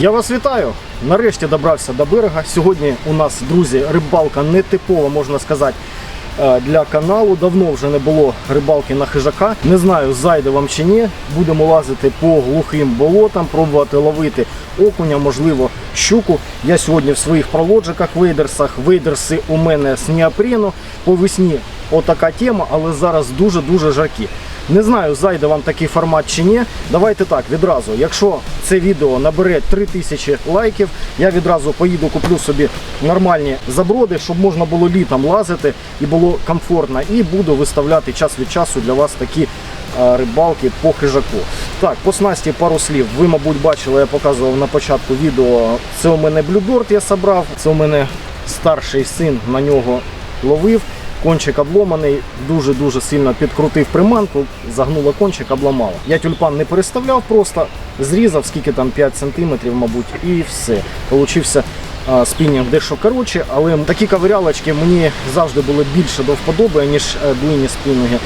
Я вас вітаю! Нарешті добрався до берега. Сьогодні у нас, друзі, рибалка не типова, можна сказати, е, для каналу. Давно вже не було рибалки на хижака. Не знаю, зайде вам чи ні. Будемо лазити по глухим болотам, пробувати ловити окуня, можливо, щуку. Я сьогодні в своїх пролоджиках, вейдерсах. Вейдерси у мене з неопрену. По весні отака тема, але зараз дуже-дуже жаркі. Не знаю, зайде вам такий формат чи ні. Давайте так, відразу. Якщо це відео набере 3000 лайків, я відразу поїду, куплю собі нормальні заброди, щоб можна було літом лазити і було комфортно. І буду виставляти час від часу для вас такі е, рибалки по хижаку. Так, по снасті пару слів. Ви, мабуть, бачили, я показував на початку відео. Це у мене блюдорт я собрав. Це у мене старший син на нього ловив. Кончик обломаний, дуже-дуже сильно підкрутив приманку, загнула кончик, обламала. Я тюльпан не переставляв просто, зрізав, скільки там 5 см, мабуть, і все. Получився а, спінінг дещо коротше, але такі ковирялочки мені завжди були більше до вподоби, ніж е, длинні спінінги,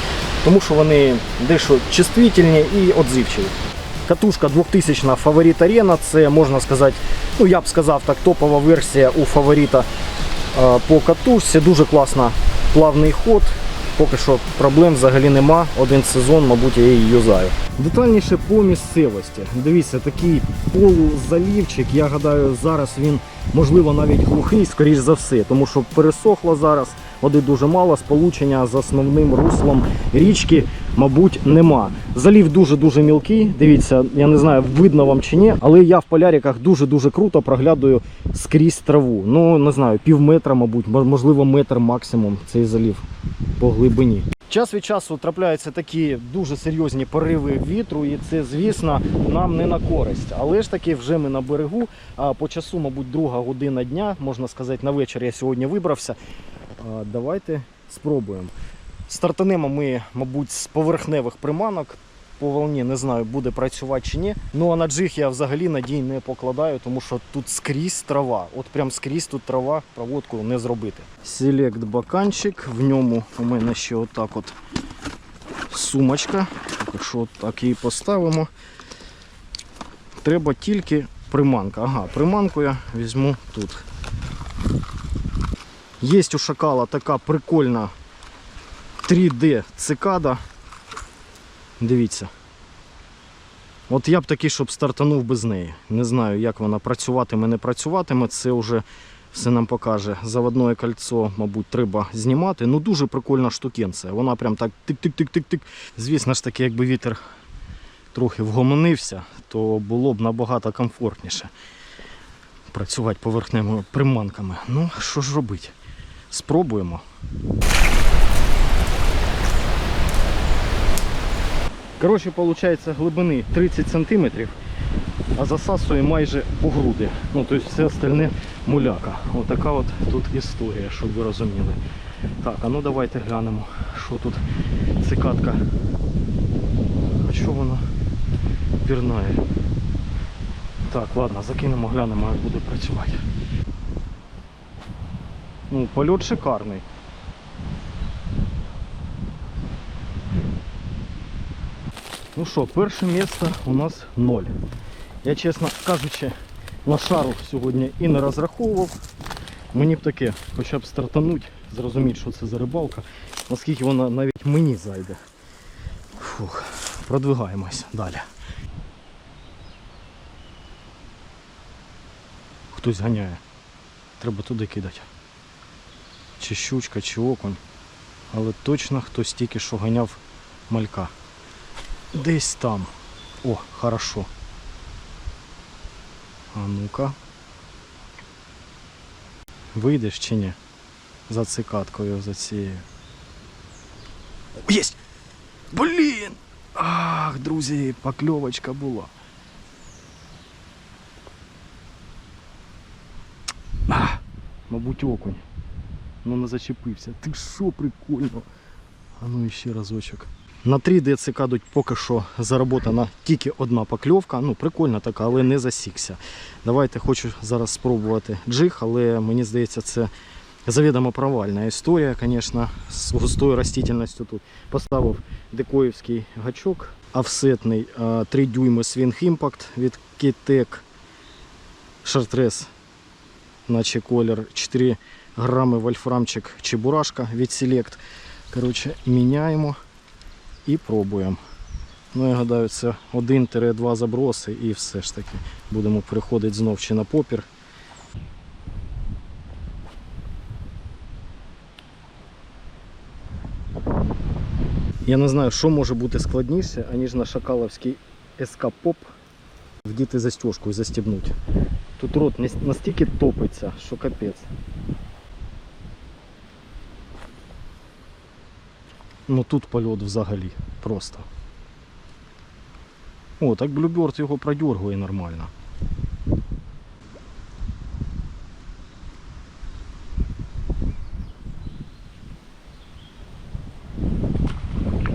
тому що вони дещо чувствительні і отзивчиві. Катушка 2000 фаворит Арена, це можна сказати, ну я б сказав так, топова версія у фаворита е, по катушці. Дуже класна плавний ход. Поки що проблем взагалі нема. Один сезон, мабуть, я її юзаю. Детальніше по місцевості. Дивіться, такий полузалівчик. Я гадаю, зараз він можливо навіть глухий, скоріш за все, тому що пересохло зараз. Води дуже мало, сполучення з основним руслом річки, мабуть, нема. Залів дуже-дуже мілкий. Дивіться, я не знаю, видно вам чи ні, але я в поляриках дуже-дуже круто проглядаю скрізь траву. Ну, не знаю, пів метра, мабуть, можливо, метр максимум цей залів по глибині. Час від часу трапляються такі дуже серйозні пориви вітру, і це, звісно, нам не на користь. Але ж таки, вже ми на берегу. А по часу, мабуть, друга година дня, можна сказати, на вечір я сьогодні вибрався. Давайте спробуємо. Стартанемо ми, мабуть, з поверхневих приманок. По волні не знаю, буде працювати чи ні. Ну а на джиг я взагалі надій не покладаю, тому що тут скрізь трава. От прям скрізь тут трава, проводку не зробити. Селект баканчик, в ньому у мене ще отак от сумочка. Поки що так її поставимо. Треба тільки приманка. Ага, приманку я візьму тут. Є у шакала така прикольна 3D цикада. Дивіться. От я б такий, щоб стартанув без неї. Не знаю, як вона працюватиме, не працюватиме. Це вже все нам покаже. Заводне кольцо, мабуть, треба знімати. Ну дуже прикольна штукенція. Вона прям так тик-тик-тик-тик-тик. Звісно ж таки, якби вітер трохи вгомонився, то було б набагато комфортніше працювати поверхневими приманками. Ну, що ж робити? Спробуємо. Коротше, виходить, глибини 30 см, а засасує майже по груди. Ну, тобто все остальне муляка. Отака от тут історія, щоб ви розуміли. Так, а ну давайте глянемо, що тут цикатка. А що вона пірнає? Так, ладно, закинемо, глянемо, як буде працювати. Ну, польот шикарний. Ну що, перше місце у нас ноль. Я, чесно кажучи, на шару сьогодні і не розраховував. Мені б таке, хоча б стартануть, зрозуміти, що це за рибалка, наскільки вона навіть мені зайде. Фух, продвигаємось далі. Хтось ганяє. Треба туди кидати. Чи щучка, чи окунь. Але точно хтось тільки що ганяв малька. Десь там. О, хорошо. А ну-ка. Вийдеш чи ні? За цикаткою, за цією. О, Єсть! Блін! Ах, друзі, покльовочка була. А, мабуть, окунь. Ну не зачепився. Ти що прикольно. А ну ще разочок. На 3D цикадуть поки що заработана тільки одна покльовка. Ну, прикольна така, але не засікся. Давайте хочу зараз спробувати джиг, але мені здається, це завідомо провальна історія, звісно, з густою растительністю тут. Поставив декоївський гачок офсетний, 3 дюйми Swing Impact від Kitec. шартрес, наче колір, 4 грами вольфрамчик чебурашка від Select. Коротше, міняємо і пробуємо. Ну, я гадаю, це 1-2 заброси і все ж таки будемо переходити знов чи на попір. Я не знаю, що може бути складніше, аніж на шакаловський СК Поп вдіти застежку і застібнути. Тут рот настільки топиться, що капець. Ну тут польот взагалі просто. О, так блюберт його продергує нормально.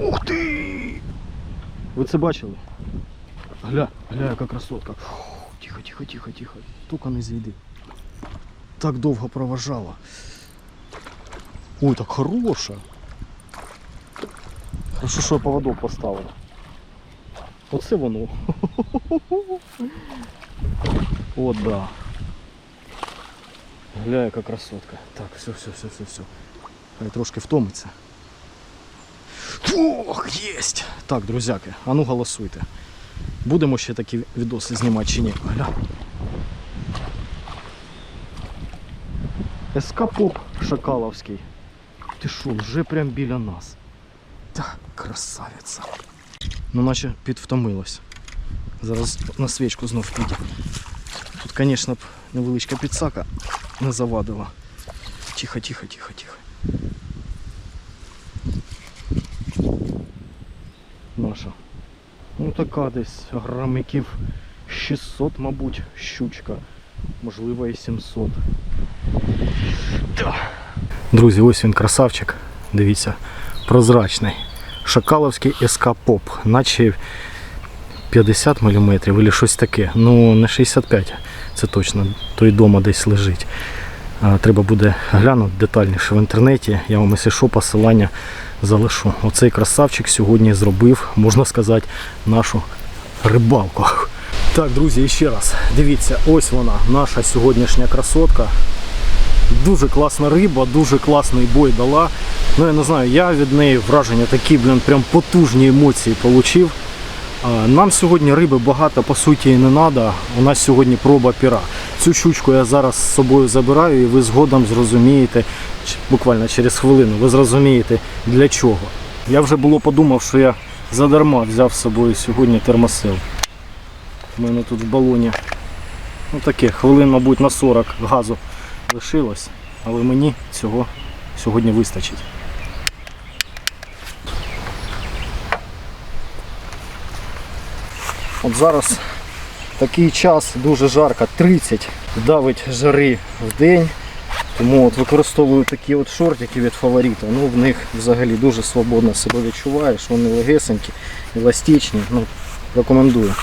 Ух ти! Ви це бачили? Гля, гля, яка красотка. Фу, Тихо, тихо, тихо, тихо. Тільки не зійди. Так довго проважала. Ой, так хороша. Хорошо, що я поводок поставив. Оце воно. О, да. Гля, яка красотка. Так, все, все, все, все, все. Хай трошки втомиться. Ох, єсть! Так, друзяки, а ну голосуйте. Будемо ще такі відоси знімати чи ні? Гля. СК Поп Шакаловський. Ти що, вже прям біля нас. Так, красавиця. Ну, наче підвтомилась. Зараз на свічку знов піде. Тут, звісно, б невеличка підсака не завадила. Тихо, тихо, тихо, тихо. Наша. Ну така десь грамиків 600, мабуть, щучка. Можливо і 700. Друзі, ось він красавчик. Дивіться, прозрачний. Шакаловський СК Поп, наче 50 мм або щось таке. Ну, не 65, це точно. Той дома десь лежить. Треба буде глянути детальніше в інтернеті. Я вам, якщо що, посилання залишу. Оцей красавчик сьогодні зробив, можна сказати, нашу рибалку. Так, друзі, ще раз. Дивіться, ось вона, наша сьогоднішня красотка. Дуже класна риба, дуже класний бой дала. Ну я не знаю, я від неї враження такі, блін, прям потужні емоції отримав. Нам сьогодні риби багато по суті і не треба. У нас сьогодні проба піра. Цю щучку я зараз з собою забираю і ви згодом зрозумієте, буквально через хвилину, ви зрозумієте для чого. Я вже було подумав, що я задарма взяв з собою сьогодні термосил. У мене тут в балоні ну, таке, хвилин, мабуть, на 40 газу лишилось, але мені цього сьогодні вистачить. От зараз такий час дуже жарко, 30 давить жари в день. Тому от використовую такі от шортики від фаворита. Ну, в них взагалі дуже свободно себе відчуваєш, вони легесенькі, еластичні. Ну, рекомендую.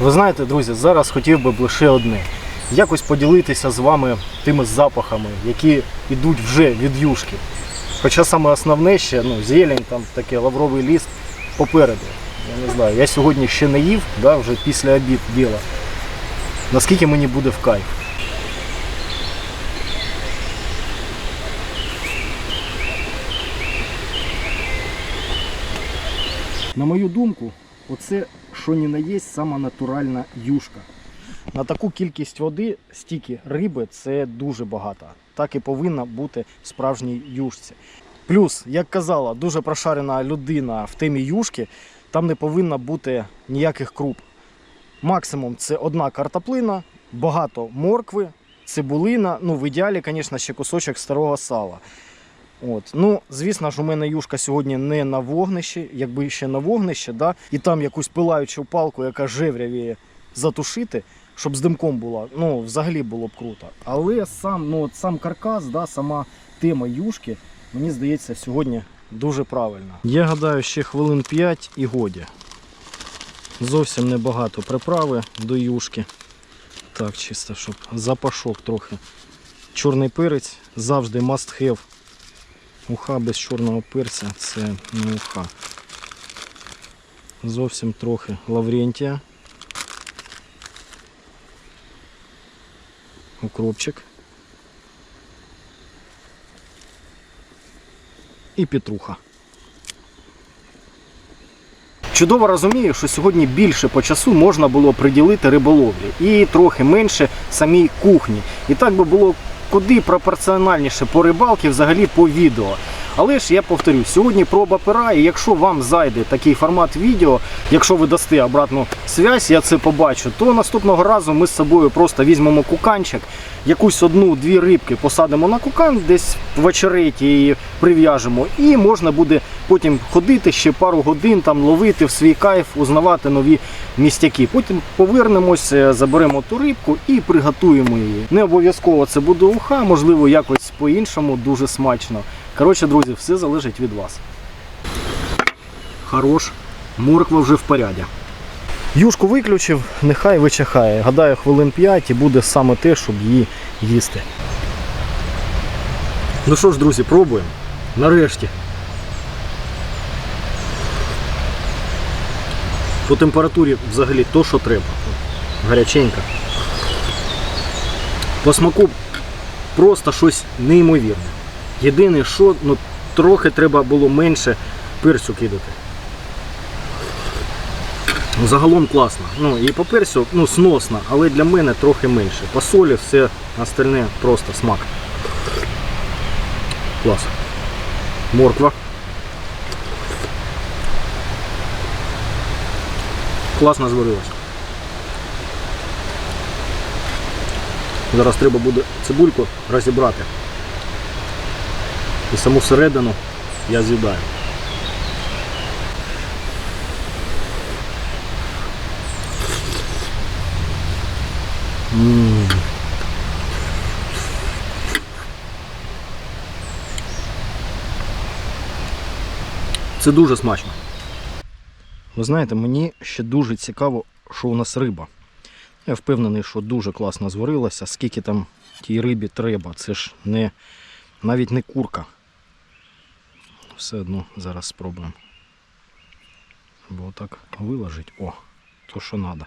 Ви знаєте, друзі, зараз хотів би б лише одне. Якось поділитися з вами тими запахами, які йдуть вже від юшки. Хоча саме основне ще, ну, зелень, там таке лавровий ліст попереду. Я не знаю, я сьогодні ще не їв, да, вже після обід діла. Наскільки мені буде в кайф. На мою думку, оце що ні на є сама натуральна юшка. На таку кількість води, стільки риби це дуже багато. Так і повинна бути в справжній юшці. Плюс, як казала, дуже прошарена людина в темі юшки, там не повинно бути ніяких круп. Максимум це одна картоплина, багато моркви, цибулина, ну в ідеалі, звісно, ще кусочок старого сала. От. Ну, звісно ж, у мене юшка сьогодні не на вогнищі, якби ще на вогнище, да, і там якусь пилаючу палку, яка жеврявіє, затушити, щоб з димком була, ну, взагалі було б круто. Але сам, ну, сам каркас, да, сама тема юшки, мені здається, сьогодні дуже правильна. Я гадаю, ще хвилин 5 і годі. Зовсім небагато приправи до юшки. Так, чисто, щоб запашок трохи. Чорний перець завжди must have. Уха без чорного перця це не уха. Зовсім трохи лаврентія. Укропчик. І петруха. Чудово розумію, що сьогодні більше по часу можна було приділити риболовлі і трохи менше самій кухні. І так би було куди пропорціональніше по рибалки, взагалі по відео. Але ж я повторю, сьогодні проба пера, і якщо вам зайде такий формат відео, якщо ви дасте обратну связь, я це побачу, то наступного разу ми з собою просто візьмемо куканчик, якусь одну-дві рибки посадимо на кукан, десь в очереті і прив'яжемо. І можна буде потім ходити ще пару годин, там ловити в свій кайф, узнавати нові містяки. Потім повернемось, е, заберемо ту рибку і приготуємо її. Не обов'язково це буде уха, можливо, якось по-іншому, дуже смачно. Коротше, друзі, все залежить від вас. Хорош, морква вже в поряді. Юшку виключив, нехай вичахає. Гадаю, хвилин 5 і буде саме те, щоб її їсти. Ну що ж, друзі, пробуємо. Нарешті. По температурі взагалі то, що треба. Гаряченька. По смаку просто щось неймовірне. Єдине, що ну, трохи треба було менше перцю кидати. Ну, Загалом класно. Ну і по перцю ну, сносно, але для мене трохи менше. По солі все остальне просто смак. Клас. Морква. Класно зварилась. Зараз треба буде цибульку розібрати. І саму середину я з'їдаю. Це дуже смачно. Ви знаєте, мені ще дуже цікаво, що у нас риба. Я впевнений, що дуже класно зварилася. Скільки там тій рибі треба. Це ж не навіть не курка. Все одно зараз спробуємо. Бо так виложить. О, то що треба.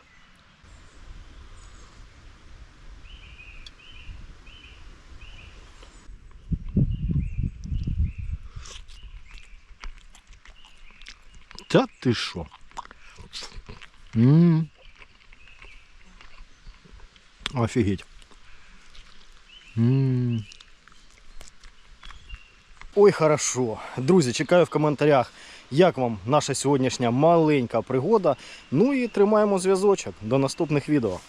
Та ти що? М. Офігеть. Ой, хорошо. Друзі, чекаю в коментарях, як вам наша сьогоднішня маленька пригода. Ну і тримаємо зв'язочок. До наступних відео.